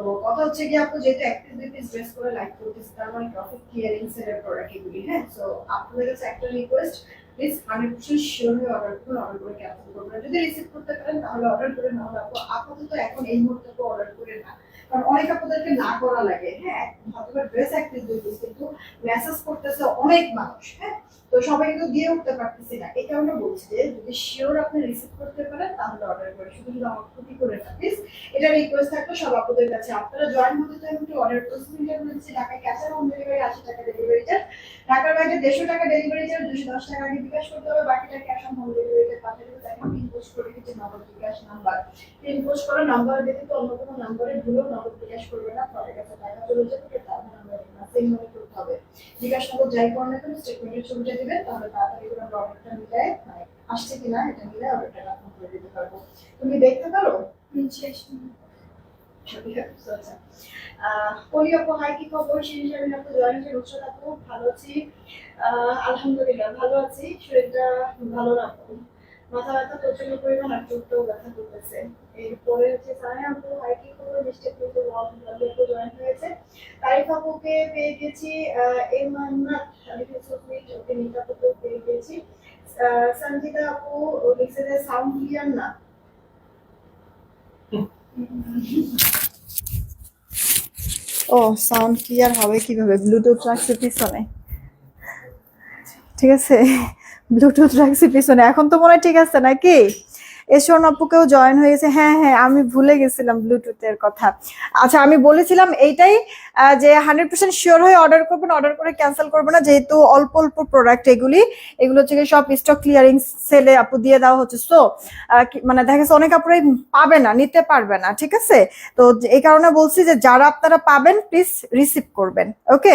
তো কথা হচ্ছে কি আপনি যেহেতু পিস দুই ড্রেস করে লাইক করতেছে তার মানে প্রফিট ক্লিয়ারিংস এর প্রোডাক্ট এগুলি হ্যাঁ? সো আপনাদের কাছে একটা request please hundred percent sure হয়ে অর্ডার করুন অর্ডার করে ক্যান্সেল করবেন যদি রিসিভ করতে পারেন, তাহলে অর্ডার করে নাহলে আপু আপাতত এখন এই মুহূর্তে অর্ডার করে না। কারণ অনেক আপনাদেরকে না করা লাগে। হ্যাঁ ড্রেস কিন্তু মেসেজ করতেছে অনেক মানুষ হ্যাঁ? তো সবাই কিন্তু দিয়ে উঠতে না। বলছি যে, যদি শিওর আপনি রিসিভ করতে পারেন, তাহলে অর্ডার করে। শুধু শুধু আমার ক্ষতি করে না প্লিজ এটা রিকোয়েস্ট থাকল সব আপনাদের কাছে। আপনারা জয়েন হতে অর্ডার ঢাকায় ক্যাশ অন ডেলিভারি আশি টাকা ডেলিভারি চার্জ ঢাকার বাইরে দেড়শো টাকা ডেলিভারি চার্জ দুশো দশ টাকা আগে বিকাশ করতে হবে। বাকিটা ক্যাশ অন হোম ডেলিভারিতে দেবে। তাকে পিন করে দিচ্ছি, Nagad bKash number pin post করা নাম্বার ব্যতীত অন্য কোনো নাম্বারে ভুলেও নগদ বিকাশ করবে না পরে কাছে টাকা চলে যাবে তার সেম মনে করতে হবে। বিকাশ নগদ যাই করেন না কেন স্টেটমেন্টের ছবিটা দিবেন তাহলে তাড়াতাড়ি করে আমরা অর্ডারটা মিলায় মানে আসছে কিনা এটা মিলে অর্ডারটা কনফার্ম করে দিতে পারব। তুমি দেখতে পারো? আহ, পলি আপু হাই কি খবর? আপু হয়েছে আপু ভালো আছি? আলহামদুলিল্লাহ ভালো আছি। শরীরটা ভালো না আপু। মাথা ব্যথা প্রচণ্ড পরিমাণ আর চোখটাও ব্যথা করতেছে। এরপরে হচ্ছে সানি আপু হাই কি খবর মিষ্টি আপু তো জয়েন হয়েছে। আপুকে পেয়ে গেছি নিতা পেয়ে গেছি। সঞ্জিতা আপু সাউন্ড ক্লিয়ার না। ও সাউন্ড ক্লিয়ার হবে কীভাবে? ব্লুটুথ রাখছে পিছনে। ঠিক আছে? ব্লুটুথ রাখছি পিছনে। এখন তো মনে হয় ঠিক আছে নাকি? এসন আপুকেও জয়েন হয়েছে। হ্যাঁ হ্যাঁ আমি ভুলে গেছিলাম ব্লুটুথের কথা। আচ্ছা আমি বলেছিলাম এইটাই যে হান্ড্রেড পার্সেন্ট শিওর হয়ে অর্ডার করবেন অর্ডার করে ক্যান্সেল করবেন না, যেহেতু অল্প অল্প প্রোডাক্ট এগুলি, এগুলো হচ্ছে সব স্টক ক্লিয়ারিং সেলে আপু দিয়ে দেওয়া হচ্ছে। সো মানে দেখা যাচ্ছে অনেক আপুরাই পাবে না, নিতে পারবে না, ঠিক আছে? তো এই কারণে বলছি যে যারা আপনারা পাবেন প্লিজ রিসিভ করবেন ওকে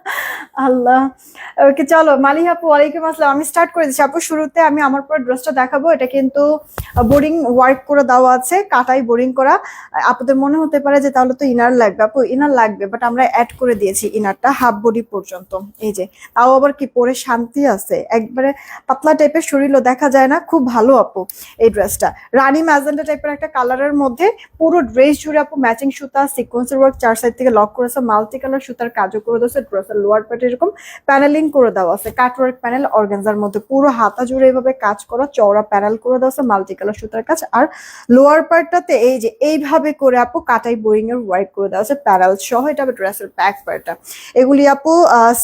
আল্লাহ। ওকে, চলো, মালিহ আপু, ওয়ালাইকুম আসসালাম। আমি স্টার্ট করে দিচ্ছি। আপু, শুরুতে আমি আমার পর ড্রেসটা দেখাবো। এটা কিন্তু বোরিং ওয়ার্ক করে দেওয়া আছে, কাটাই বোরিং করা। আপনাদের মনে হতে পারে যে তাহলে তো ইনার লাগবে। আপু ইনার লাগবে বাট আমরা অ্যাড করে দিয়েছি ইনারটা হাফ বডি পর্যন্ত। এই যে, তাও আবার কি পরে শান্তি আছে? একবারে পাতলা টাইপের শরীরও দেখা যায় না। খুব ভালো আপু, এই ড্রেসটা রানী ম্যাজেন্টা টাইপের একটা কালারের মধ্যে পুরো ড্রেস জুড়ে আপু ম্যাচিং সুতা সিকোয়েন্সের ওয়ার্ক চার সাইড থেকে লক করেছে মাল্টি কালার সুতার কাজও করে দিয়েছে ড্রেসের লোয়ার পার্টে এরকম প্যানেলিং করে দেওয়া আছে। কাটওয়ার্ক প্যানেল অর্গানজার মধ্যে পুরো হাতা জুড়ে এভাবে কাজ করা, চওড়া প্যানেল করে দেওয়া আছে মাল্টি কালার সুতার কাজ। আর লোয়ার পার্টটাতে এই যে এইভাবে করে আপু কাটাই বোরিং এর ওয়ার্ক করে দেওয়া আছে প্যারাল সহ, এটা ড্রেসের ব্যাক পার্টটা এগুলি আপু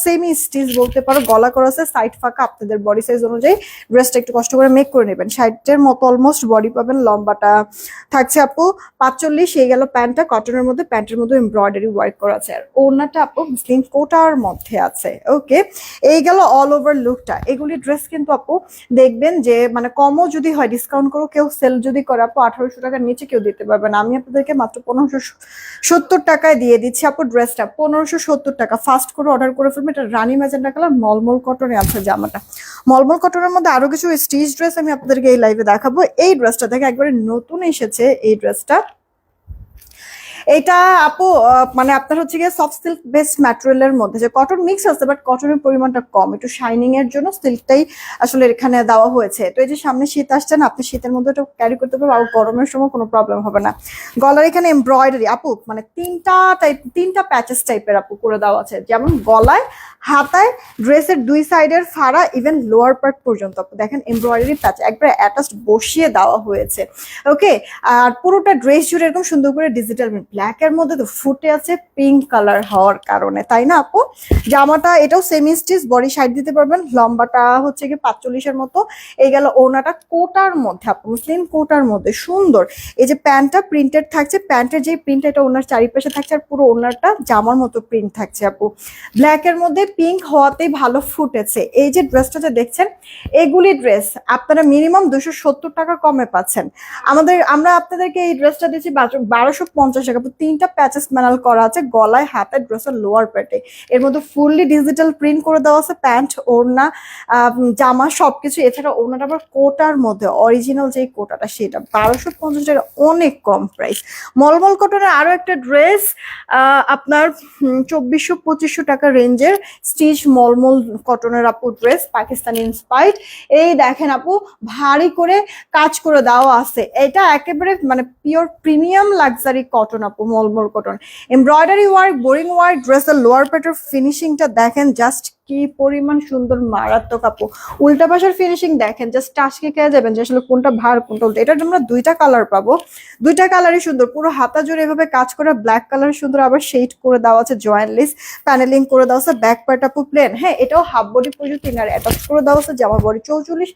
সেমি স্টিচ বলতে পারো, গলা করা আছে সাইড ফাঁকা, আপনাদের বডি সাইজ অনুযায়ী ড্রেসটা একটু কষ্ট করে মেক করে নেবেন। সাইডের মতো অলমোস্ট বডি পাবেন, লম্বাটা থাকছে আপু পাঁচচল্লিশ, এই গেল প্যান্টটা কটনের মধ্যে প্যান্টের মধ্যে এমব্রয়ডারি ওয়ার্ক করা আছে। আর ওড়নাটা আপু স্লিম কোটার মধ্যে আছে ওকে এই গেল অল ওভার লুকটা এগুলি ড্রেস কিন্তু আপু দেখবেন যে মানে কমও যদি হয় ডিসকাউন্ট করো, কেউ সেল যদি করে, আপু আঠারোশো টাকার নিচে কেউ দিতে পারবে না। আমি আপনাদেরকে মাত্র পনেরোশো সত্তর টাকায় দিয়ে দিচ্ছি আপু ড্রেসটা পনেরোশো সত্তর টাকা। ফার্স্ট করে অর্ডার করে ফেলবেন এটা রানী ম্যাজেন্টা কালার, মলমল কটনে আছে জামাটা। মলমল কটনের মধ্যে আরও কিছু স্টিচ ড্রেস আমি আপনাদেরকে এই লাইভে দেখাবো। এই ড্রেসটা দেখে একবারে নতুন এসেছে এই ড্রেসটা এটা আপু মানে আপনার হচ্ছে গিয়ে সফট সিল্ক বেস্ট ম্যাটেরিয়ালের মধ্যে, যে কটন মিক্স আছে বাট কটনের পরিমাণটা কম। একটু শাইনিং এর জন্য সিল্কটাই আসলে এখানে দেওয়া হয়েছে। তো এই যে সামনে শীত আসছে না, আপনি শীতের মধ্যে এটা ক্যারি করতে পারবেন, আর গরমের সময় কোনো প্রবলেম হবে না। গলার এখানে এমব্রয়ডারি আপু মানে তিনটা টাইপ তিনটা প্যাচেস টাইপের আপু করে দেওয়া আছে। যেমন গলায়, হাতায় ড্রেসের দুই সাইডের ফাড়া ইভেন লোয়ার পার্ট পর্যন্ত। আপু, দেখেন এমব্রয়ডারি প্যাচ একবার অ্যাটাচড বসিয়ে দেওয়া হয়েছে। ওকে আর পুরোটা ড্রেস জুড়ে এরকম সুন্দর করে ডিজিটাল ব্ল্যাক এর মধ্যে তো ফুটে আছে পিঙ্ক কালার হওয়ার কারণে, তাই না আপু? জামাটা এটাও সেমি স্টিচ বডি সাইড দিতে পারবেন, লম্বাটা হচ্ছে কি পাঁচচল্লিশের মতো। এই গেল ওনাটা কোটার মধ্যে আপু, মুসলিম কোটার মধ্যে, সুন্দর। এই যে প্যান্টটা প্রিন্টেড থাকছে, প্যান্টের যে প্রিন্ট এটা ওনার চারিপাশে থাকছে আর পুরো ওনারটা জামার মতো প্রিন্ট থাকছে আপু। ব্ল্যাক এর মধ্যে পিঙ্ক হওয়াতেই ভালো ফুটেছে। এই যে ড্রেসটা যে দেখছেন, এগুলি ড্রেস আপনারা মিনিমাম দুশো টাকা কমে পাচ্ছেন। আমাদের, আমরা আপনাদেরকে এই ড্রেসটা দিচ্ছি বারোশো পঞ্চাশ টাকা। আপু তিনটা প্যাচেস ম্যানাল করা আছে, গলায়, হাতে ড্রেসের লোয়ার পেটে এর মধ্যে ফুললি ডিজিটাল প্রিন্ট করে দেওয়া আছে, প্যান্ট, ওড়না জামা সবকিছু। এছাড়া ওড়নাটা আবার কোটার মধ্যে অরিজিনাল যে কোটাটা, সেটা বারোশো পঞ্চাশ টাকা অনেক কম প্রাইস মলমল কটনের আরও একটা ড্রেস আপনার চব্বিশশো পঁচিশশো টাকা রেঞ্জের স্টিচ মলমল কটনের আপু ড্রেস পাকিস্তানি ইন্সপায়ার্ড এই দেখেন আপু, ভারী করে কাজ করে দেওয়া আছে। এটা একেবারে মানে পিওর প্রিমিয়াম লাক্সারি কটন আপু, মলমল cotton embroidery work boring work ড্রেসের লোয়ার পেটের ফিনিশিংটা দেখেন জাস্ট কি পরিমাণ সুন্দর, মারাত্মক আপু। উল্টা পাশের ফিনিশিং দেখেন জাস্ট টাচকে খেয়ে যাবেন যে আসলে কোনটা ভার, কোনটা উল্টা। এটার আমরা দুইটা কালার পাবো। দুইটা কালারই সুন্দর, পুরো হাতা জুড়ে এভাবে কাজ করে ব্ল্যাক কালার সুন্দর, আবার শেড করে দেওয়া আছে জয়েন্টলিস প্যানেলিং করে দেওয়া আছে ব্যাক পার্ট আপু প্লেন হ্যাঁ এটাও হাফ বডি পর্যন্ত ইনার অ্যাটাচ করে দেওয়া আছে জামা বডি চৌচল্লিশ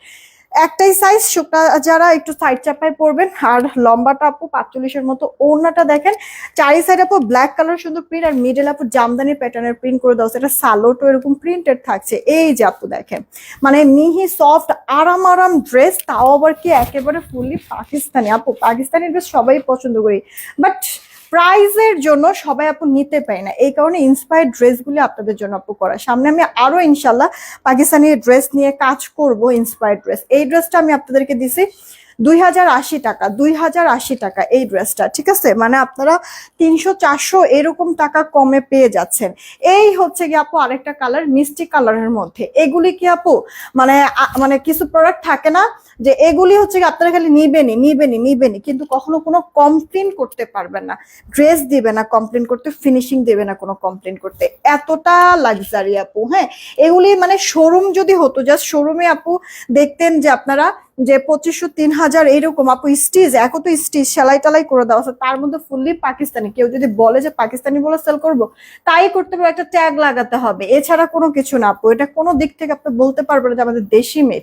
একটাই সাইজ শুকনা যারা একটু সাইড চাপায় পরবেন, আর লম্বাটা আপু পাঁচচল্লিশের মতো ওড়নাটা দেখেন। চারি সাইড আপু ব্ল্যাক কালার সুন্দর প্রিন্ট আর মিডল আপু জামদানি প্যাটার্নের প্রিন্ট করে দেওয়া এটা সালোটো এরকম প্রিন্টেড থাকছে। এই যে আপু দেখেন মানে মিহি সফট আরাম আরাম ড্রেস তাও আবার কি একেবারে ফুললি পাকিস্তানি। আপু, পাকিস্তানি ড্রেস সবাই পছন্দ করি। বাট প্রাইজের জন্য সবাই আপু নিতে পারে না। এই কারণে ইন্সপায়ার্ড ড্রেসগুলি আপনাদের জন্য আপু করা। সামনে আমি আরও ইনশাল্লাহ পাকিস্তানি ড্রেস নিয়ে কাজ করব ইন্সপায়ার্ড ড্রেস এই ড্রেসটা আমি আপনাদেরকে দিছি দুই হাজার আশি টাকা, দুই হাজার আশি টাকা এই ড্রেসটা ঠিক আছে? মানে আপনারা তিনশো চারশো এরকম টাকা কমে পেয়ে যাচ্ছেন। এই হচ্ছে কি আপু আরেকটা কালার মিষ্টি কালারের মধ্যে। এগুলি কি আপু মানে মানে কিছু প্রোডাক্ট থাকে না যে এগুলি হচ্ছে আপনারা খালি নিবেনি নিবেনি নিবেনি কিন্তু কখনো কোনো কমপ্লেন করতে পারবেন না। ড্রেস দিবে না কমপ্লেন করতে ফিনিশিং দেবে না কোনো কমপ্লেন করতে। এতটা লাক্সারি আপু হ্যাঁ? এগুলি মানে শোরুম যদি হতো জাস্ট শোরুমে আপু দেখতেন যে আপনারা যে পঁচিশশো, তিন হাজার এরকম আপু স্টিচ এখন তো স্টিচ সেলাই টালাই করে দেওয়া আছে, তার মধ্যে ফুললি পাকিস্তানি। কেউ যদি বলে যে পাকিস্তানি বলে সেল করব, তাই করতে হবে, একটা ট্যাগ লাগাতে হবে। এছাড়া কোনো কিছু না আপু, এটা কোনো দিক থেকে আপনি বলতে পারবেন যে আমাদের দেশি মেড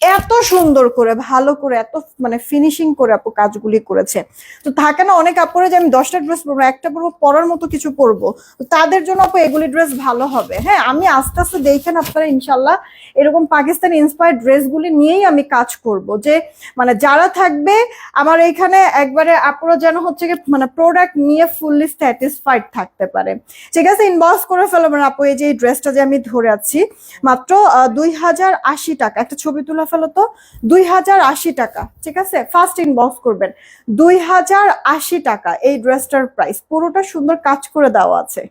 এত সুন্দর করে, ভালো করে, এত মানে ফিনিশিং করে আপু কাজগুলি করেছে। তো থাকে না, অনেক আপুরে যে আমি দশটা ড্রেস পরবো, একটা পরবো, পরার মতো কিছু পরবো, তো তাদের জন্য আপু এগুলি ড্রেস ভালো হবে। হ্যাঁ আমি আস্তে আস্তে দেখেন আপনারা ইনশাল্লাহ এরকম পাকিস্তানি ইন্সপায়ার্ড ড্রেসগুলি নিয়েই আমি কাজ করব। যে মানে যারা থাকবে, আমার এখানে একবারে আপুরা যেন হচ্ছে কি মানে প্রোডাক্ট নিয়ে ফুললি স্যাটিসফাইড থাকতে পারে। ঠিক আছে ইনবক্স করে ফেলো মানে আপু, এই যে এই ড্রেসটা যে আমি ধরে আছি, মাত্র দুই হাজার আশি টাকা, একটা ছবি তুলে ফেলো তো দুই হাজার আশি টাকা, ঠিক আছে? ফার্স্ট ইনবক্স করবেন। দুই হাজার আশি টাকা এই ড্রেসটার প্রাইস পুরোটা সুন্দর কাজ করে দেওয়া আছে।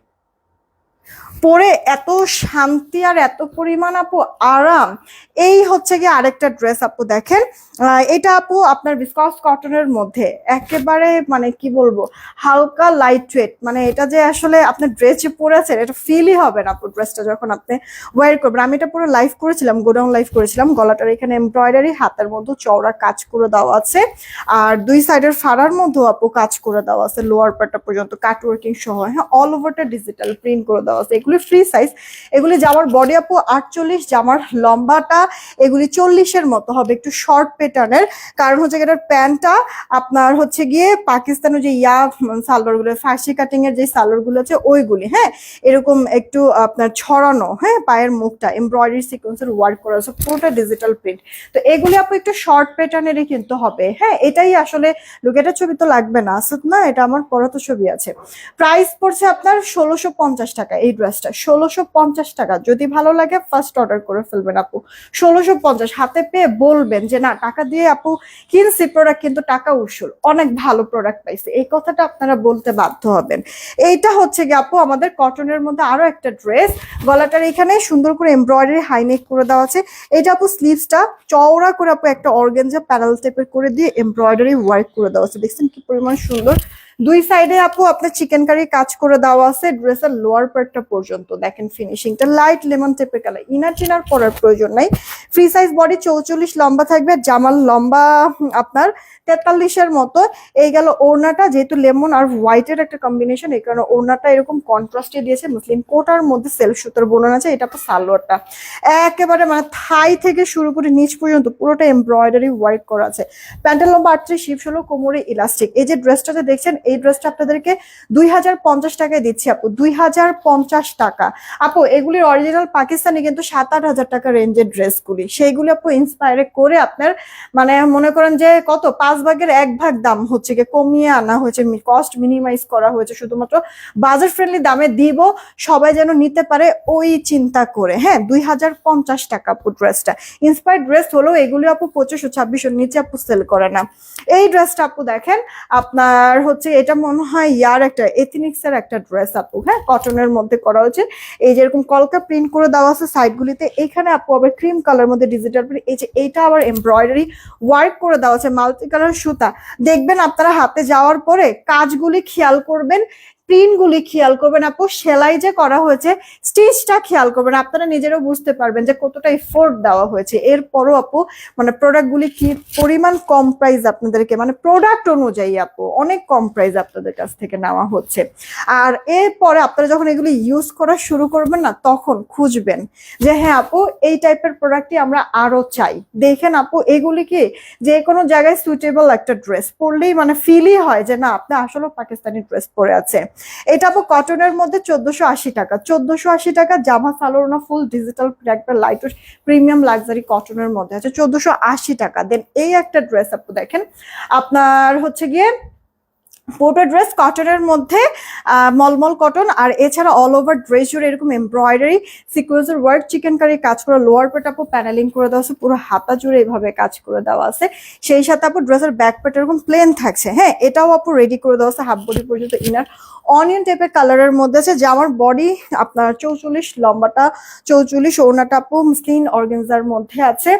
পরে এত শান্তি আর এত পরিমাণ আপু আরাম, এই হচ্ছে কি আরেকটা ড্রেস আপু দেখেন। এটা আপু আপনার বিসকস কটনের মধ্যে, একেবারে মানে কি বলব, হালকা লাইট ওয়েট মানে এটা যে আসলে আপনার ড্রেস যে পরেছেন এটা ফিলই হবে না আপু ড্রেসটা যখন আপনি ওয়ার করবেন। আমি এটা পুরো লাইভ করেছিলাম, গোডাউন লাইভ করেছিলাম। গলাটার এখানে এমব্রয়ডারি হাতের মধ্যে চওড়া কাজ করে দেওয়া আছে। আর দুই সাইডের ফাড়ার মধ্যেও আপু কাজ করে দেওয়া আছে লোয়ার পার্টটা পর্যন্ত কাট ওয়ার্কিং সহ হ্যাঁ অল ওভারটা ডিজিটাল প্রিন্ট করে দেওয়া আছে। এগুলি ফ্রি সাইজ এগুলি জামার বডি আপু আটচল্লিশ জামার লম্বাটা এগুলি চল্লিশের মতো হবে একটু শর্ট প্যাটার্নের কারণ হচ্ছে এটার প্যান্টটা আপনার হচ্ছে গিয়ে পাকিস্তানের যে ইয়া সালোয়ারগুলো ফার্সি কাটিং এর যে সালোয়ারগুলো আছে ওইগুলি হ্যাঁ? এরকম একটু আপনার ছড়ানো হ্যাঁ? পায়ের মুখটা এমব্রয়ডারি সিকোয়েন্সের ওয়ার্ক করা আছে, পুরোটা ডিজিটাল প্রিন্ট তো এগুলি আপু একটু শর্ট প্যাটার্নেরই কিন্তু হবে হ্যাঁ? এটাই আসলে লুকেটার ছবি তো লাগবে না আসত না, এটা আমার পরত ছবি আছে। প্রাইস পড়ছে আপনার ষোলোশো পঞ্চাশ টাকা এই ড্রেসটা ষোলোশো পঞ্চাশ টাকা। যদি ভালো লাগে ফার্স্ট অর্ডার করে ফেলবেন আপু। ষোলোশো পঞ্চাশ, হাতে পেয়ে বলবেন যে, না, টাকা দিয়ে আপু কিনছি প্রোডাক্ট কিন্তু টাকা উসুল। অনেক ভালো প্রোডাক্ট পাইছে। এই কথাটা আপনারা বলতে বাধ্য হবেন। এইটা হচ্ছে কি আপু, আমাদের কটনের মধ্যে আরও একটা ড্রেস গলাটার এখানে সুন্দর করে এমব্রয়ডারি হাইনেক করে দেওয়া আছে। এটা আপু স্লিভসটা চওড়া করে আপু একটা অর্গেঞ্জা প্যানেল টাইপের করে দিয়ে এমব্রয়ডারি ওয়ার্ক করে দেওয়া আছে। দেখছেন কি পরিমাণ সুন্দর? দুই সাইডে আপু আপনার চিকেন কারি কাজ করে দেওয়া আছে ড্রেসের লোয়ার পার্টটা পর্যন্ত। দেখেন ফিনিশিংটা লাইট লেমন টেপের কালার ইনার টিনার পরার প্রয়োজন নাই। ফ্রি সাইজ বডি চৌচল্লিশ লম্বা থাকবে, জামাল লম্বা আপনার তেতাল্লিশের মতো। এই গেল ওড়নাটা, যেহেতু লেমন আর হোয়াইটের একটা কম্বিনেশন এই কারণে ওড়নাটা এরকম কন্ট্রাস্টে দিয়েছে। মুসলিম কোটার মধ্যে সেলফ সুতোর বোনান আছে, এটা তো সালোয়ারটা। একেবারে মানে থাই থেকে শুরু করে নিচ পর্যন্ত পুরোটা এমব্রয়ডারি ওয়ার্ক করা আছে। প্যান্টের লম্বা আটত্রিশ শিপ ষোলো কোমরে ইলাস্টিক এই যে ড্রেসটা দেখছেন এই ড্রেসটা আপনাদেরকে দুই হাজার পঞ্চাশ টাকায় দিচ্ছি আপু, দুই হাজার পঞ্চাশ টাকা। আপু, এগুলির অরিজিনাল পাকিস্তানি কিন্তু সাত আট হাজার টাকা রেঞ্জের ড্রেসগুলি সেইগুলি আপু ইন্সপায়ারে করে আপনার মানে মনে করেন যে কত? পাঁচ ভাগের এক ভাগ দাম হচ্ছে গিয়ে, কমিয়ে আনা হয়েছে কস্ট মিনিমাইজ করা হয়েছে। শুধুমাত্র বাজার ফ্রেন্ডলি দামে দিব, সবাই যেন নিতে পারে ওই চিন্তা করে। হ্যাঁ দুই হাজার পঞ্চাশ টাকা আপু ড্রেসটা ইন্সপায়ার ড্রেস হলেও এগুলি আপু পঁচিশশো, ছাব্বিশশো, নিচে আপু সেল করে না। এই ড্রেসটা আপু দেখেন, আপনার হচ্ছে এটা মনে হয় ইয়ার একটা এথিনিক্স এর একটা ড্রেস আপু হ্যাঁ? কটনের মধ্যে করা হয়েছে। এই যেরকম কলকা প্রিন্ট করে দেওয়া আছে সাইডগুলিতে এখানে আপু আবার ক্রিম কালার মধ্যে ডিজিটাল প্রিন্ট এই যে এইটা আবার এমব্রয়ডারি ওয়ার্ক করে দেওয়া আছে মাল্টি কালার সুতা। দেখবেন আপনারা হাতে যাওয়ার পরে কাজগুলি খেয়াল করবেন প্রিন্টগুলি খেয়াল করবেন আপু। সেলাই যে করা হয়েছে স্টিচটা খেয়াল করবেন। আপনারা নিজেরাও বুঝতে পারবেন যে কতটা এফোর্ট দেওয়া হয়েছে। এরপরও আপু মানে প্রোডাক্টগুলি কি পরিমাণ কম প্রাইস আপনাদেরকে মানে প্রোডাক্ট অনুযায়ী আপু, অনেক কম প্রাইস আপনাদের কাছ থেকে নেওয়া হচ্ছে। আর এরপরে আপনারা যখন এগুলি ইউজ করা শুরু করবেন না, তখন খুঁজবেন যে হ্যাঁ আপু, এই টাইপের প্রোডাক্টই আমরা আরও চাই। দেখেন আপু, এগুলি কি যে কোনো জায়গায় সুইটেবল একটা ড্রেস পরলেই মানে ফিলই হয় যে না, আপনি আসলে পাকিস্তানি ড্রেস পরে আছে এটা আপু কটনের মধ্যে চোদ্দশো আশি টাকা। চোদ্দশো আশি টাকা জামা সালোনা ফুল ডিজিটাল একটা লাইট প্রিমিয়াম লাক্সারি কটনের মধ্যে। আছে চোদ্দশো আশি টাকা। দেন এই একটা ড্রেস আপু দেখেন, আপনার হচ্ছে গিয়ে পোটো ড্রেস, কটনের মধ্যে মলমল কটন, আর এছাড়া অল ওভার ড্রেস জুড়ে এরকম এমব্রয়ডারি সিকোয়েন্সের ওয়ার্ক চিকেন কারি কাজ করা লোয়ার পেট প্যানেলিং করে দেওয়া আছে, পুরো হাতা জুড়ে এইভাবে কাজ করে দেওয়া আছে। সেই সাথে আপু ড্রেসের ব্যাক পেট এরকম প্লেন থাকছে হ্যাঁ এটাও আপু রেডি করে দেওয়া আছে হাফ বডি পর্যন্ত ইনার অনিয়ন টাইপের কালারের মধ্যে আছে জামার বডি আপনার চৌচল্লিশ, লম্বাটা চৌচল্লিশ, ওড়নাটা আপু মুসলিম অর্গেনজার মধ্যে আছে।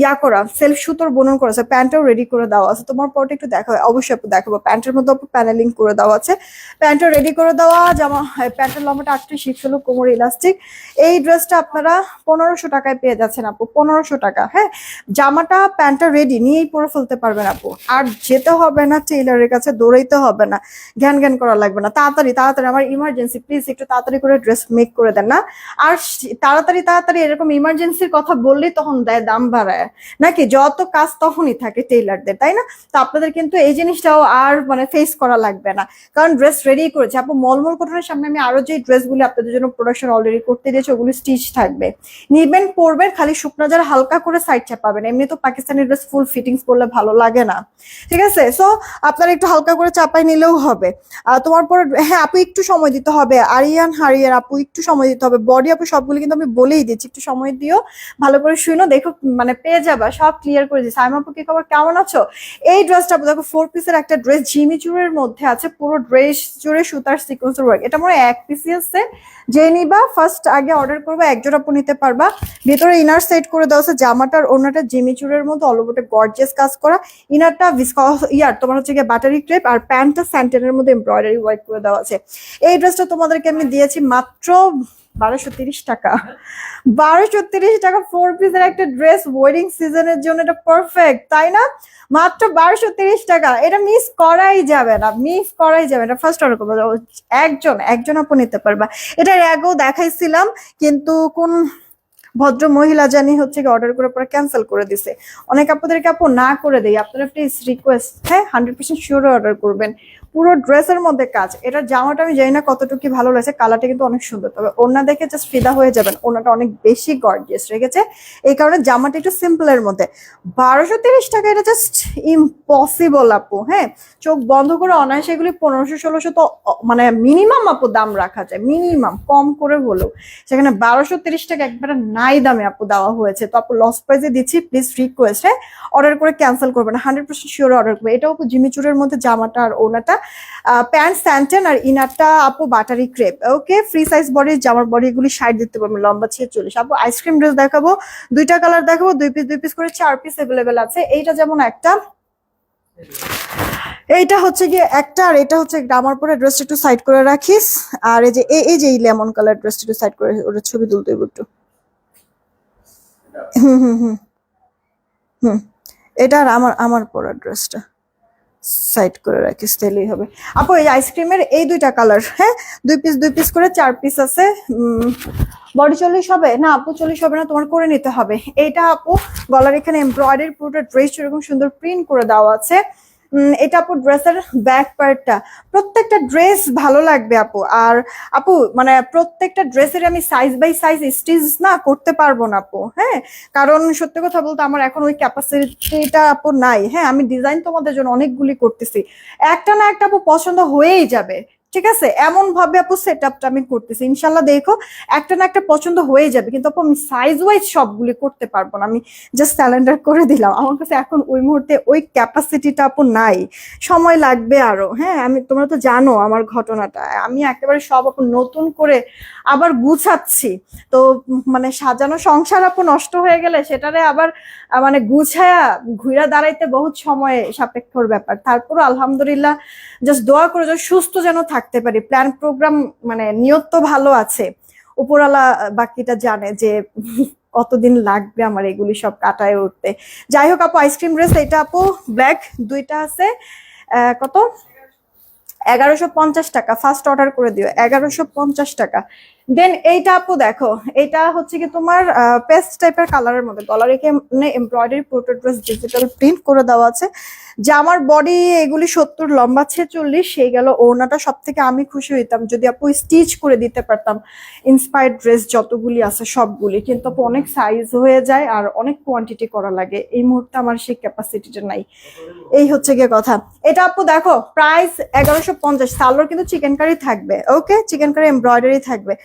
ইয়া করা সেলফ সুতোর বুনন করা আছে প্যান্টটাও রেডি করে দেওয়া আছে। তোমার পরটা একটু দেখা অবশ্যই আপু দেখাবো। প্যান্টের মধ্যে প্যানেলিং করে দেওয়া আছে। প্যান্টটা রেডি করে দেওয়া জামা হ্যাঁ, প্যান্টের লম্বাটা আটটি শিপ হলো কোমর ইলাস্টিক এই ড্রেসটা আপনারা পনেরোশো টাকায় পেয়ে যাচ্ছেন আপু পনেরোশো টাকা হ্যাঁ। জামাটা প্যান্টটা রেডি নিয়েই পরে ফেলতে পারবেন আপু। আর যেতে হবে না টেইলারের কাছে দৌড়াইতে হবে না। জ্ঞান জ্ঞান করা লাগবে না। তাড়াতাড়ি তাড়াতাড়ি আমার ইমার্জেন্সি প্লিজ একটু তাড়াতাড়ি করে ড্রেস মেক করে দেন না। আর তাড়াতাড়ি তাড়াতাড়ি এরকম ইমার্জেন্সির কথা বললেই তখন দেয় দাম বাড়ায়। নাকি? যত কাজ তখনই থাকে টেইলারদের তাই না? তো আপনাদের কিন্তু এই জিনিসটাও আর মানে করা লাগবে না। কারণ ড্রেস রেডি করেছে। আপু, মলমল কটনের সামনে আমি আরও যে ড্রেসগুলি আপনাদের জন্য প্রোডাকশন অলরেডি করতে দিয়েছি, ওগুলি স্টিচ থাকবে। নিবেন পরবেন, খালি শুকনো যারা হালকা করে সাইড চাপাবেন। এমনি তো পাকিস্তানি ড্রেস ফুল ফিটিংস করলে ভালো লাগে না। ঠিক আছে? সো আপনারা একটু হালকা করে চাপাই নিলেও হবে। তোমার পরে হ্যাঁ আপু, একটু সময় দিতে হবে। আরিয়ান, হারিয়ান, আপু, একটু সময় দিতে হবে। বডি আপু, সবগুলো কিন্তু আমি বলেই দিচ্ছি। একটু সময় দিও। ভালো করে শুনো দেখো মানে পেয়ে যাবা। সব ক্লিয়ার করে দিচ্ছি। সাইমা আপু, কি খবর? কেমন আছো? এই ড্রেসটা আপু, দেখো ফোর পিসের একটা ড্রেস জিমি চুরের মধ্যে আছে, পুরো ড্রেস জুড়ে সুতার সিকোয়েন্সের ওয়ার্ক এটা মনে এক পিসি আছে যে নিবা ফার্স্ট আগে অর্ডার করবা, এক জোড়া নিতে পারবা। ভেতরে ইনার সেট করে দেওয়া আছে, জামাটার ওনাটা জিমি চুরের মধ্যে অলবোটে গর্জিয়াস কাজ করা। ইনারটা ভিসকস ইয়ার, তোমার হচ্ছে গিয়ে বাটারি ক্রেপ আর প্যান্টটা স্যান্টেনের মধ্যে এমব্রয়ডারি ওয়ার্ক করে দেওয়া আছে। এই ড্রেসটা তোমাদেরকে আমি দিয়েছি মাত্র বারোশো তিরিশ টাকা। বারোশো তিরিশ টাকা ফোর পিসের একটা ড্রেস ওয়েডিং সিজনের জন্য এটা পারফেক্ট তাই না? মাত্র বারোশো তিরিশ টাকা। এটা মিস করাই যাবে না মিস করাই যাবে না। ফার্স্ট অর্ডার করব। একজন একজন আপু নিতে পারবা। এটার আগেও দেখাইছিলাম, কিন্তু কোন ভদ্র মহিলা জানি হচ্ছে কি অর্ডার করে পরে ক্যান্সেল করে দিছে। অনেক আপনাদেরকে আপু না করে দেয় আপনারা প্লিজ রিকোয়েস্ট হ্যাঁ? হান্ড্রেড পার্সেন্ট শিওর অর্ডার করবেন। পুরো ড্রেসের মধ্যে কাজ। এটার জামাটা আমি জানি না কতটুকু ভালো লাগছে, কালারটা কিন্তু অনেক সুন্দর। তবে ওনা দেখে জাস্ট ফিদা হয়ে যাবেন। ওনাটা অনেক বেশি গর্জিয়াস রেখেছে এই কারণে জামাটা একটু সিম্পলের মধ্যে। বারোশো তিরিশ টাকা এটা জাস্ট ইম্পসিবল আপু হ্যাঁ? চোখ বন্ধ করে অনায়াসে এগুলি পনেরোশো, ষোলোশো তো মানে মিনিমাম আপু দাম রাখা যায়। মিনিমাম কম করে হলেও সেখানে বারোশো তিরিশ টাকা একবারে নাই দামে আপু দেওয়া হয়েছে। তো আপু লস প্রাইজে দিচ্ছি প্লিজ রিকোয়েস্ট হ্যাঁ? অর্ডার করে ক্যান্সেল করবেন। হান্ড্রেড পার্সেন্ট শিওর অর্ডার করবে এটাও আপু জিমিচুরের মধ্যে জামাটা আর ওনাটা প্যান্ট স্যান্টেন আর ইনারটা আপু buttery crepe okay free size বডির জামার বডি এগুলি সাইড দিতে পারবেন লম্বা ছিয়ে চল্লিশ। আপু আইসক্রিম ড্রেস দেখাবো, দুইটা কালার দেখাবো, দুই পিস দুই পিস করে চার পিস অ্যাভেলেবেল আছে। এইটা যেমন একটা, এইটা হচ্ছে গিয়ে একটা, আর এটা হচ্ছে। আমার পরে ড্রেসটা একটু সাইড করে রাখিস। আর এই যে, এই- যে এই লেমন কালার ড্রেসটা একটু সাইড করে, ওটা ছবি তুলতে একটু। হুম হুম হুম হুম এটা আর আমার আমার পরা ড্রেসটা সাইড করে রাখিস তাহলেই হবে। আপু, এই আইসক্রিমের এই দুইটা কালার হ্যাঁ? দুই পিস দুই পিস করে চার পিস আছে বডি চল্লিশ হবে? না, আপু, চল্লিশ হবে না, তোমার করে নিতে হবে। এইটা, আপু, গলার এখানে এমব্রয়ডারি পুরোটা ড্রেস এরকম সুন্দর প্রিন্ট করে দেওয়া আছে। এটা আপু ড্রেসের ব্যাক পার্টটা প্রত্যেকটা ড্রেস ভালো লাগবে আপু। আর আপু মানে প্রত্যেকটা ড্রেসের আমি সাইজ বাই সাইজ স্টিচ না করতে পারব না আপু হ্যাঁ? কারণ সত্যি কথা বলতে আমার এখন ওই ক্যাপাসিটিটা আপু নাই হ্যাঁ? আমি ডিজাইন তোমাদের জন্য অনেকগুলি করতেছি। একটা না একটা আপু পছন্দ হয়েই যাবে। ঠিক আছে? এমন ভাবে আপু সেট আপটা আমি করতেছি। ইনশাল্লাহ দেখো, একটা না একটা পছন্দ হয়ে যাবে। কিন্তু আপু আমি সাইজ ওয়াইজ সবগুলি করতে পারব না। আমি জাস্ট স্যালেন্ডার করে দিলাম। আমার কাছে এখন ওই মুহূর্তে ওই ক্যাপাসিটিটা আপু নাই। সময় লাগবে আরও। হ্যাঁ আমি, তোমরা তো জানো আমার ঘটনাটা। আমি একেবারে সব আপু নতুন করে আবার গুছাচ্ছি। তো মানে সাজানো সংসার আপু নষ্ট হয়ে গেলে সেটারে আবার মানে গুছায়া ঘুরা দাঁড়াইতে বহুত সময় সাপেক্ষর ব্যাপার। তারপরও আলহামদুলিল্লাহ জাস্ট দোয়া করে সুস্থ যেন থাকতে পারি। প্ল্যান প্রোগ্রাম মানে নিয়ত তো ভালো আছে। উপরালা বাকিটা জানে যে কতদিন লাগবে আমার এগুলি সব কাটায় উঠতে। যাই হোক আপু আইসক্রিম ড্রেস এটা আপু ব্ল্যাক দুইটা আছে। কত? এগারোশো পঞ্চাশ টাকা। ফার্স্ট অর্ডার করে দিও। এগারোশো পঞ্চাশ টাকা। দেন এইটা আপু দেখো এটা হচ্ছে কি তোমার পেস্ট টাইপের কালারের মধ্যে। গলার এখানে এমব্রয়ডারি পোর্টো ড্রেস ডিজিটাল প্রিন্ট করে দেওয়া আছে। যে আমার বডি এগুলি সত্তর, লম্বা ছেচল্লিশ, সেই গেল ওড়নাটা সব থেকে আমি খুশি হইতাম। যদি আপু স্টিচ করে দিতে পারতাম ইন্সপায়ার্ড ড্রেস যতগুলি আছে সবগুলি। কিন্তু আপু অনেক সাইজ হয়ে যায় আর অনেক কোয়ান্টিটি করা লাগে। এই মুহূর্তে আমার সেই ক্যাপাসিটিটা নাই। এই হচ্ছে গিয়ে কথা। এটা আপু দেখো প্রাইস এগারোশো পঞ্চাশ। সালোয়ার কিন্তু চিকেন কারি থাকবে ওকে চিকেন কারি এমব্রয়ডারি থাকবে।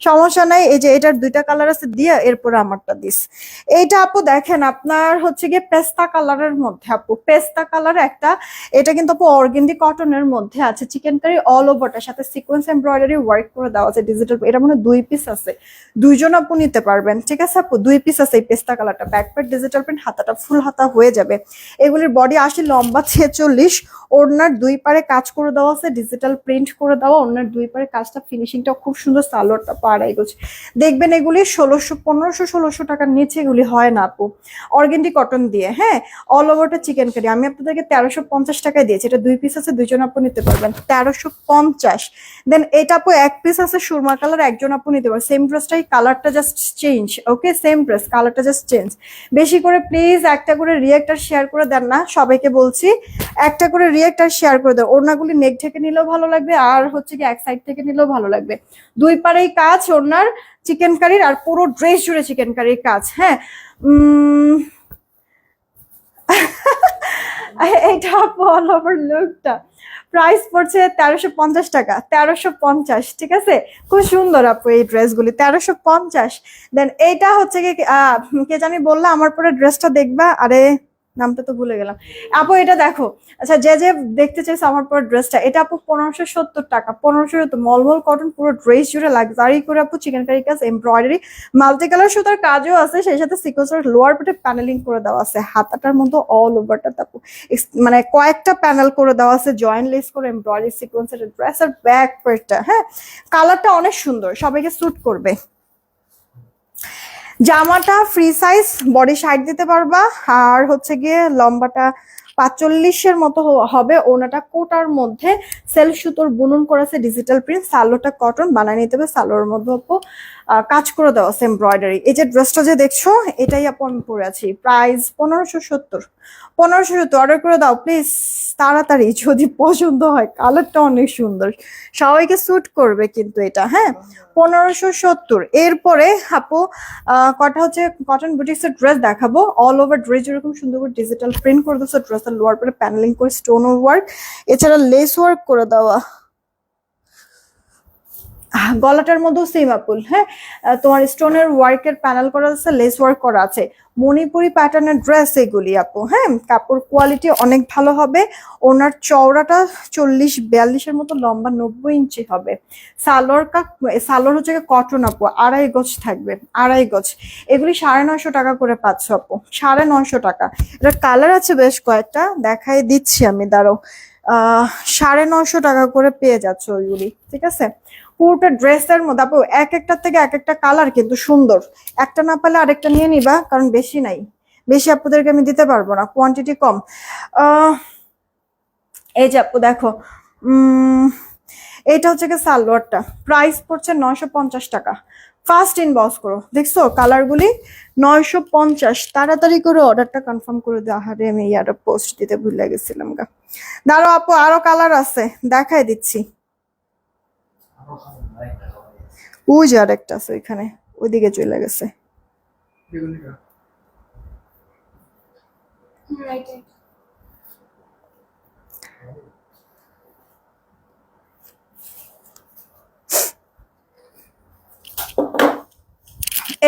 সমস্যা নাই, এই যে এটার দুইটা কালার আছে দিয়ে এরপরে আমারটা দিস। এইটা আপু দেখেন, আপনার হচ্ছে গিয়ে পেস্তা কালারের মধ্যে আপু, পেস্তা কালার একটা, এটা কিন্তু আপু অর্গেন্ডি কটনের মধ্যে আছে চিকেন কারি অল ওভারটার সাথে সিকোয়েন্স এমব্রয়ডারি ওয়ার্ক করে দেওয়া আছে ডিজিটাল এটা মানে দুই পিস আছে। দুইজন আপু নিতে পারবেন, ঠিক আছে আপু? দুই পিস আছে এই পেস্তা কালারটা ব্যাক প্যাট ডিজিটাল প্রিন্ট হাতাটা ফুল হাতা হয়ে যাবে। এগুলির বডি আসে লম্বা ছেচল্লিশ, ওড়নার দুই পারে কাজ করে দেওয়া আছে ডিজিটাল প্রিন্ট করে দেওয়া, ওড়নার দুই পারে কাজটা ফিনিশিংটা খুব সুন্দর সালোয়ারটা পাড়াই গোছ দেখবেন এগুলি ষোলোশো, পনেরোশো, ষোলোশো টাকার নিচে এগুলি হয় না আপু। অর্গেন্ডি কটন দিয়ে হ্যাঁ? অল ওভারটা চিকেন কারি আমি আপনাদেরকে তেরোশো পঞ্চাশ টাকায় দিয়েছি। এটা দুই পিস আছে, দুইজন আপু নিতে পারবেন। তেরোশো পঞ্চাশ। দেন এটা আপু এক পিস আছে, সুরমা কালার, একজন আপু নিতে পারবেন। সেম ড্রেসটাই কালারটা just change okay same dress কালারটা জাস্ট চেঞ্জ বেশি করে প্লিজ একটা করে রিয়েক্ট আর শেয়ার করে দেন না, সবাইকে বলছি। একটা করে রিয়েক্ট আর শেয়ার করে দেন ওড়নাগুলি নেক থেকে নিলেও ভালো লাগবে, আর হচ্ছে কি এক সাইড থেকে নিলেও ভালো লাগবে। দুই পারেই কাজ ওড়নার চিকেন কারির আর পুরো ড্রেস জুড়ে চিকেন কারির কাজ হ্যাঁ? এইটা অল ওভার লুকটা প্রাইস পড়ছে তেরোশো পঞ্চাশ টাকা, তেরোশো পঞ্চাশ, ঠিক আছে? খুব সুন্দর আপু এই ড্রেসগুলি তেরোশো পঞ্চাশ। দেন এইটা হচ্ছে কি কে জানি বলল, আমার পরে ড্রেসটা দেখবা, আরে নামটা তো ভুলে গেলাম। আপু, এটা দেখো। আচ্ছা যে যে দেখতে চাইছে আমার পর ড্রেসটা, এটা আপু পনেরোশো সত্তর টাকা, পনেরোশো সত্তর। মলমল কটন পুরো ড্রেস জুড়ে লাক্সারি করে আপু চিকেন কারি কাজ এমব্রয়ডারি মাল্টি কালার সুতার কাজও আছে, সেই সাথে সিকোয়েন্সের লোয়ার পেটে প্যানেলিং করে দেওয়া আছে, হাতাটার মধ্যে অল ওভারটা আপু। মানে কয়েকটা প্যানেল করে দেওয়া আছে জয়েন্ট লেস করে এমব্রয়ডারি সিকোয়েন্সের ড্রেস আর ব্যাক পেটটা হ্যাঁ? কালারটা অনেক সুন্দর, সবাইকে স্যুট করবে। জামাটা ফ্রি সাইজ বডি সাইড দিতে পারবা। আর হচ্ছে গিয়ে লম্বাটা পাঁচচল্লিশের মতো হবে। ওনাটা কোটার মধ্যে সেলফ সুতোর বুনুন করেছে ডিজিটাল প্রিন্ট সালোটা কটন বানায় নিতে হবে সালোর মধ্যে কাজ করে দেওয়া আছে এমব্রয়ডারি এই যে ড্রেসটা যে দেখছ, এটাই আমি পরে আছি। প্রাইস পনেরোশো সত্তর। পনেরোশো সত্তর অর্ডার করে দাও প্লিজ তাড়াতাড়ি, যদি পছন্দ হয় কালারটা অনেক সুন্দর। সবাইকে স্যুট করবে কিন্তু এটা হ্যাঁ? পনেরোশো সত্তর। এরপরে আপু কটা হচ্ছে কটন বুটিক্সের ড্রেস দেখাবো। অল ওভার ড্রেস যেরকম সুন্দর করে ডিজিটাল প্রিন্ট করে দিচ্ছে ড্রেসের লোয়ার পরে প্যানেলিং করে স্টোন ওয়ার্ক এছাড়া লেস ওয়ার্ক করে দেওয়া। গলাটার মধ্যেও সেম আপুল হ্যাঁ? তোমার স্টোনের ওয়ার্কের প্যানেল করা আছে লেস ওয়ার্ক করা আছে। মণিপুরি প্যাটার্নের ড্রেস এগুলি আপু হ্যাঁ? কাপড় কোয়ালিটি অনেক ভালো হবে। ওনার চওড়াটা চল্লিশ, বিয়াল্লিশের মতো লম্বা, নব্বই ইঞ্চি হবে। সালোয়ার কা, সালোয়ার হচ্ছে কটন আপু, আড়াই গজ থাকবে, আড়াই গজ। এগুলি সাড়ে নশো টাকা করে পাচ্ছ আপু, সাড়ে নশো টাকা। এটার কালার আছে বেশ কয়েকটা, দেখাই দিচ্ছি আমি দাঁড়ো সাড়ে নশো টাকা করে পেয়ে যাচ্ছ ওইগুলি, ঠিক আছে? পুরোটা ড্রেসের মধ্যে, আপু, এক একটার থেকে এক একটা কালার কিন্তু সুন্দর। একটা না পেলে আরেকটা নিয়ে নিবা, কারণ বেশি নাই। বেশি আপুদেরকে আমি দিতে পারব না কোয়ান্টিটি কম। এই যে আপু, দেখো এটা হচ্ছে কি সালোয়ারটা। প্রাইস পড়ছে নয়শো পঞ্চাশ টাকা। ফার্স্ট ইনবক্স করো, দেখছ? কালারগুলি নয়শো পঞ্চাশ। তাড়াতাড়ি করে অর্ডারটা কনফার্ম করে দেওয়া হারে আমি ইয়াটা পোস্ট দিতে ভুলে গেছিলাম গা। দাঁড়ো আপু, আরও কালার আছে, দেখাই দিচ্ছি। ওই যে আরেকটা আছে ওইখানে, ওইদিকে চলে গেছে।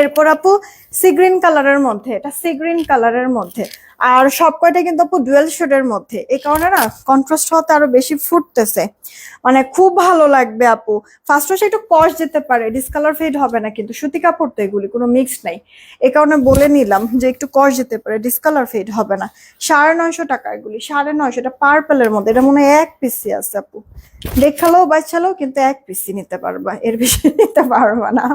এরপর আপু সি গ্রিন কালারের মধ্যে, এটা সি গ্রিন কালারের মধ্যে। আর সব কয়টা কিন্তু আপু ডুয়েল শেডের মধ্যে। এই কারণে না কন্ট্রাস্ট হতে আরও বেশি ফুটতেছে। মানে খুব ভালো লাগবে আপু। ফার্স্ট ওয়াশে একটু কস যেতে পারে ডিসকালার ফেড হবে না কিন্তু সুতি কাপড় তো এগুলি, কোনো মিক্স নাই। এই কারণে বলে নিলাম যে একটু কস যেতে পারে ডিসকালার ফেড হবে না। সাড়ে নয়শো টাকা এগুলি, সাড়ে নয়শো, এটা পার্পেলের মধ্যে, এটা মনে হয় এক পিসি আছে আপু। দেখালেও বাচ্চালেও কিন্তু এক পিসি নিতে পারবা, এর বেশি নিতে পারবা না।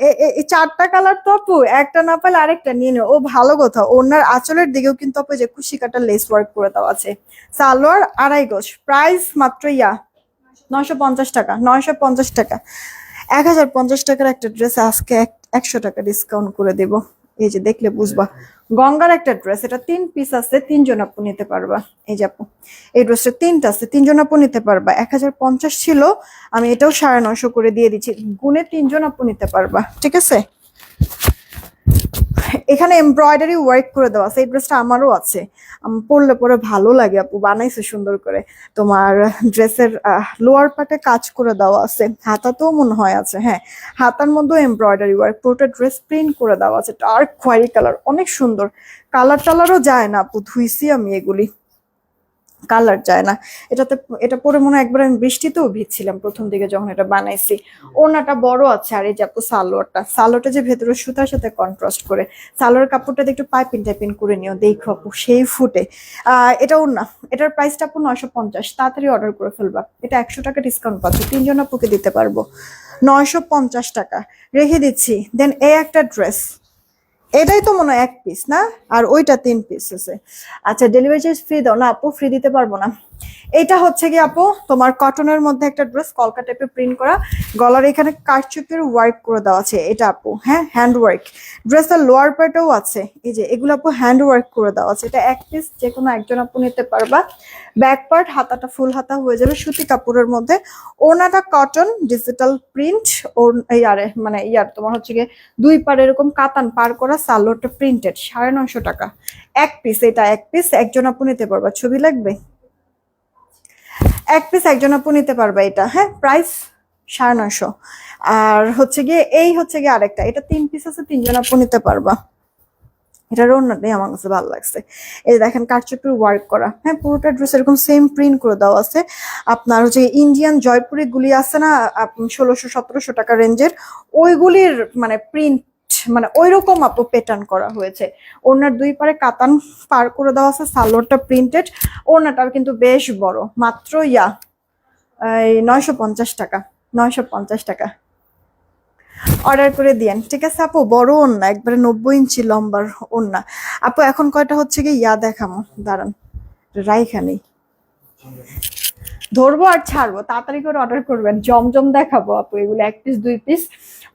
এ- এ- চারটা কালার তো আপু, একটা না পেলে আরেকটা নিয়ে নিও। ও ভালো কথা ওনার আঁচলের দিকেও কিন্তু আপু যে কুশি কাটা লেস ওয়ার্ক করে দেওয়া আছে। সালোয়ার আড়াই গোছ প্রাইস মাত্র ইয়া নয়শো পঞ্চাশ টাকা, নয়শো পঞ্চাশ টাকা। এক হাজার পঞ্চাশ টাকার একটা ড্রেস আজকে এক- একশো টাকা ডিসকাউন্ট করে দেব। এই যে দেখলে বুঝবা, গঙ্গার একটা ড্রেস এটা তিন পিস আছে, তিনজন আপু নিতে পারবা। এই যে আপু, এই ড্রেসটা তিনটা আছে, তিনজন আপু নিতে পারবা। এক হাজার পঞ্চাশ ছিল, আমি এটাও সাড়ে করে দিয়ে দিচ্ছি। গুণে তিনজন আপু নিতে পারবা, ঠিক আছে? এখানে এমব্রয়ডারি ওয়ার্ক করে দেওয়া আছে, এই ড্রেসটা আমারও আছে। পরলে পরে ভালো লাগে আপু, বানাইছে সুন্দর করে। তোমার ড্রেসের লোয়ার পার্টে কাজ করে দেওয়া আছে, হাতাতেও মনে হয় আছে হ্যাঁ। হাতার মধ্যে এমব্রয়ডারি ওয়ার্ক পুরোটা ড্রেস প্রিন্ট করে দেওয়া আছে ডার্ক খয়েরি কালার অনেক সুন্দর। কালার টালারও যায় না আপু, ধুইছি আমি এগুলি। কালার যায় না। এটাতে, এটা পরে মনে একবার আমি বৃষ্টিতেও ভিজছিলাম প্রথম দিকে যখন এটা বানাইছি। ওনাটা বড় আছে আর এই যে সালোয়ারটা সালোয়ারটা যে ভেতরে সুতার সাথে কন্ট্রাস্ট করে, সালোয়ার কাপড়টাতে একটু পাইপিন টাইপিন করে নিও, দেখো আপু, সেই ফুটে। এটা ওনা এটার প্রাইসটা আপু নয়শো পঞ্চাশ, তাড়াতাড়ি অর্ডার করে ফেলবা। এটা একশো টাকা ডিসকাউন্ট পাচ্ছ, তিনজন আপুকে দিতে পারব। নয়শো পঞ্চাশ টাকা, রেখে দিচ্ছি। দেন এ একটা ড্রেস এটাই তো মনে হয় এক পিস না? আর ওইটা তিন পিস আছে। আচ্ছা ডেলিভারি চার্জ ফ্রি দাও। না, আপু ফ্রি দিতে পারব না। এটা হচ্ছে কি আপু? তোমার কটনের মধ্যে একটা ড্রেস কলকা টাইপের প্রিন্ট করা। গলার এখানে কারচুপির ওয়ার্ক করে দেওয়া আছে, এটা আপু হ্যাঁ? হ্যান্ড ওয়ার্ক ড্রেসের লোয়ার পার্টেও আছে। এই যে, এগুলো আপু হ্যান্ড ওয়ার্ক করে দেওয়া আছে। এটা এক পিস যে কোনো একজন আপু নিতে পারবা। ব্যাক পার্ট হাতাটা ফুল হাতা হয়ে যাবে সুতি কাপড়ের মধ্যে। ওনাটা কটন ডিজিটাল প্রিন্ট ওর ইয়ারে মানে ইয়ার তোমার হচ্ছে গিয়ে দুই পার এরকম কাতান পার করা সালোয়ারটা প্রিন্টেড সাড়ে নশো টাকা। এক পিস এটা এক পিস একজন আপু নিতে পারবা। ছবি লাগবে? এক পিস একজন আপু নিতে পারবে এটা হ্যাঁ? প্রাইস সাড়ে নশো আর হচ্ছে গিয়ে এই হচ্ছে গিয়ে আরেকটা, এটা তিন পিস আছে, তিনজন আপু নিতে পারবা। এটার অন্যটাই আমার কাছে ভালো লাগছে। এই দেখেন কারচুপির ওয়ার্ক করা হ্যাঁ? পুরোটা ড্রেস এরকম সেম প্রিন্ট করে দেওয়া আছে। আপনার হচ্ছে ইন্ডিয়ান জয়পুরি গুলি আছে না ষোলোশো, সতেরোশো টাকা রেঞ্জের ওইগুলির মানে প্রিন্ট মানে ওই রকম আপু প্যাটার্ন করা হয়েছে। ওনার দুই পারে কাতান পার করে দেওয়া আছে, সালোয়ারটা প্রিন্টেড ওনাটাও কিন্তু বেশ বড়, মাত্র ইয়া, এই নয়শো পঞ্চাশ টাকা, নয়শো পঞ্চাশ টাকা। অর্ডার করে দিয়েন, ঠিক আছে আপু? বড় ওন্না একবারে নব্বই ইঞ্চি লম্বার ওন্না আপু, এখন কয়টা হচ্ছে কি? ইয়া দেখামো, দাঁড়ান। রাইখানি ধরবো আর ছাড়বো, তাড়াতাড়ি করে অর্ডার করবেন। জমজম দেখাবো আপু, এগুলো এক পিস দুই পিস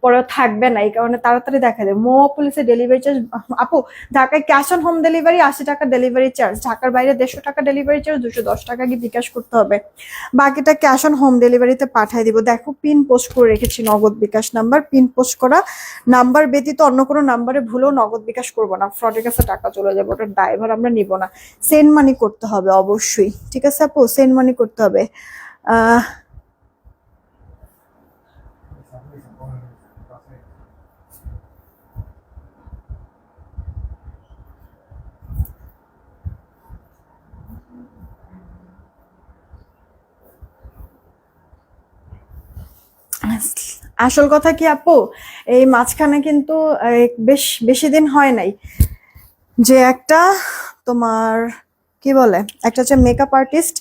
পরে থাকবে না, এই কারণে তাড়াতাড়ি দেখা যায়। মো পুলিশের ডেলিভারি চার্জ আপু, ঢাকায় ক্যাশ অন হোম ডেলিভারি আশি টাকা ডেলিভারি চার্জ ঢাকার বাইরে দেড়শো টাকা ডেলিভারি চার্জ দুশো দশ টাকা কি বিকাশ করতে হবে। বাকিটা ক্যাশ অন হোম ডেলিভারিতে পাঠিয়ে দিব। দেখো পিন পোস্ট করে রেখেছি Nagad bKash number pin post করা নাম্বার ব্যতীত অন্য কোনো নাম্বারে ভুলেও নগদ বিকাশ করব না। ফ্রডের কাছে টাকা চলে যাবে ওটার ড্রাইভার আমরা নিব না। সেন্ড মানি করতে হবে অবশ্যই, ঠিক আছে আপু? সেন্ড মানি করতে হবে। আহ আসল কথা কি আপু? এই মাঝখানে কিন্তু বেশ, বেশি দিন হয় নাই। যে একটা তোমার, কি বলে? একটা হচ্ছে মেকআপ আর্টিস্ট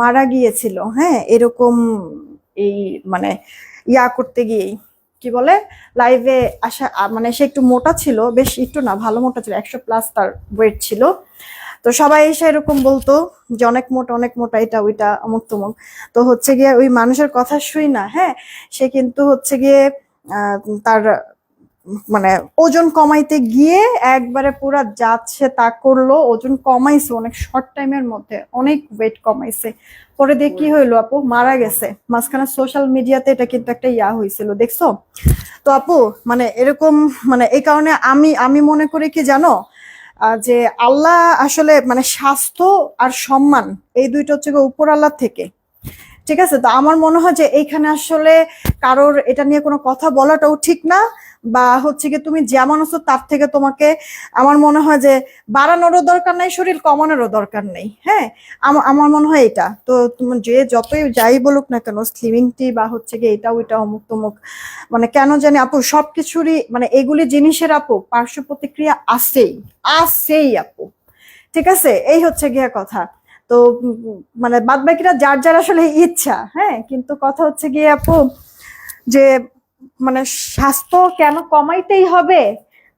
মারা গিয়েছিল হ্যাঁ? এরকম এই মানে ইয়া করতে গিয়েই। কি বলে? লাইভে আসা মানে সে একটু মোটা ছিল, বেশ একটু না, ভালো মোটা ছিল, একশো প্লাস তার ওয়েট ছিল। তো সবাই এসে এরকম বলতো যে অনেক মোটা অনেক মোটা, এটা, ওইটা, অমুক, তমুক। তো হচ্ছে গিয়ে ওই মানুষের কথা শুই না হ্যাঁ? সে কিন্তু হচ্ছে গিয়ে তার মানে ওজন কমাইতে গিয়ে একবারে পুরা যাচ্ছে তা করল, ওজন কমাইছে অনেক শর্ট টাইমের মধ্যে, অনেক ওয়েট কমাইছে। পরে দিয়ে কি হইল আপু? মারা গেছে। মাঝখানে সোশ্যাল মিডিয়াতে এটা কিন্তু একটা ইয়া হয়েছিল দেখছ? তো আপু মানে এরকম মানে এই কারণে আমি আমি মনে করি কি জানো? যে আল্লাহ আসলে মানে স্বাস্থ্য আর সম্মান এই দুইটা হচ্ছে উপর আল্লাহ থেকে। ঠিক আছে? তো আমার মনে হয় যে এইখানে আসলে কারোর এটা নিয়ে কোনো কথা বলাটাও ঠিক না। বা হচ্ছে কি তুমি যেমন আছো তার থেকে তোমাকে আমার মনে হয় যে বাড়ানোরও দরকার নেই, শরীর কমানোরও দরকার নেই। হ্যাঁ? আমা- আমার মনে হয় এটা। তো তুমি যে যতই যাই বলুক না কেন স্লিমিং টি বা হচ্ছে কি এটা ওইটা অমুক তমুক মানে কেন জানি আপু সব কিছুরই মানে এগুলি জিনিসের আপু পার্শ্ব প্রতিক্রিয়া আসেই আসেই আপু। ঠিক আছে? এই হচ্ছে গিয়ে কথা। তো মানে বাদ বাকিরা যার যার আসলে ইচ্ছা হ্যাঁ? কিন্তু কথা হচ্ছে গিয়ে আপু যে মানে স্বাস্থ্য কেন কমাইতেই হবে?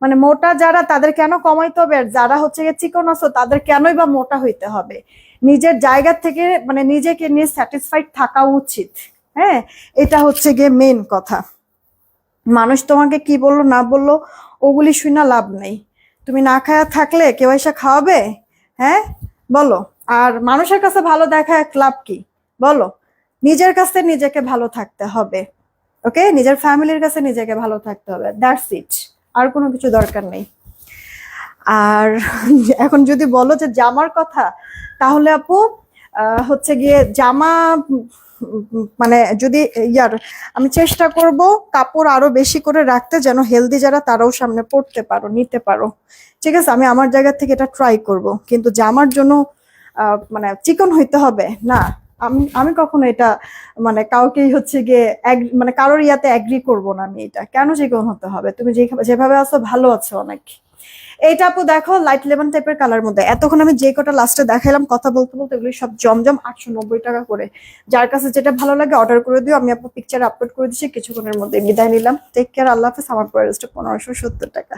মানে মোটা যারা, তাদের কেন কমাইতে হবে? আর যারা হচ্ছে গিয়ে চিকন আছো তাদের কেনই বা মোটা হইতে হবে? নিজের জায়গা থেকে মানে নিজেকে নিয়ে স্যাটিসফাইড থাকা উচিত হ্যাঁ? এটা হচ্ছে গিয়ে মেন কথা। মানুষ তোমাকে কি বলল, না বলল, ওগুলি শুনে লাভ নেই। তুমি না খায়া থাকলে কেউ এসে খাওয়াবে? হ্যাঁ? বলো। আর মানুষের কাছে ভালো দেখা এক লাভ কি? বলো। নিজের কাছে নিজেকে ভালো থাকতে হবে, ওকে? নিজের ফ্যামিলির কাছে নিজেকে ভালো থাকতে হবে, দ্যাটস ইট। আর কোনো কিছু দরকার নেই। আর এখন যদি বলো যে জামার কথা, তাহলে আপু হচ্ছে গিয়ে জামা মানে যদি ইয়ার, আমি চেষ্টা করব কাপড় আরও বেশি করে রাখতে যেন হেলদি যারা তারাও সামনে পড়তে পারো, নিতে পারো। ঠিক আছে, আমি আমার জায়গা থেকে এটা ট্রাই করব। কিন্তু জামার জন্য মানে চিকন হইতে হবে। না, আমি আমি কখনো এটা মানে কাউকেই হচ্ছে গিয়ে মানে কারোর ইয়াতে অ্যাগ্রি করব না আমি এটা। কেন চিকন হতে হবে? তুমি যেভাবে আছো ভালো আছো অনেক। এইটা আপু দেখো লাইট লেমন টাইপের কালার মধ্যে। এতক্ষণ আমি যে কটা লাস্টে দেখাইলাম কথা বলতে বলতে এগুলি সব জমজম আটশো নব্বই টাকা করে। যার কাছে যেটা ভালো লাগে অর্ডার করে দিও। আমি আপু পিকচার আপলোড করে দিচ্ছি, কিছুক্ষণের মধ্যে বিদায় নিলাম। টেক কেয়ার আল্লাহ হাফেজ। আমার প্রাইসটা পনেরোশো সত্তর টাকা।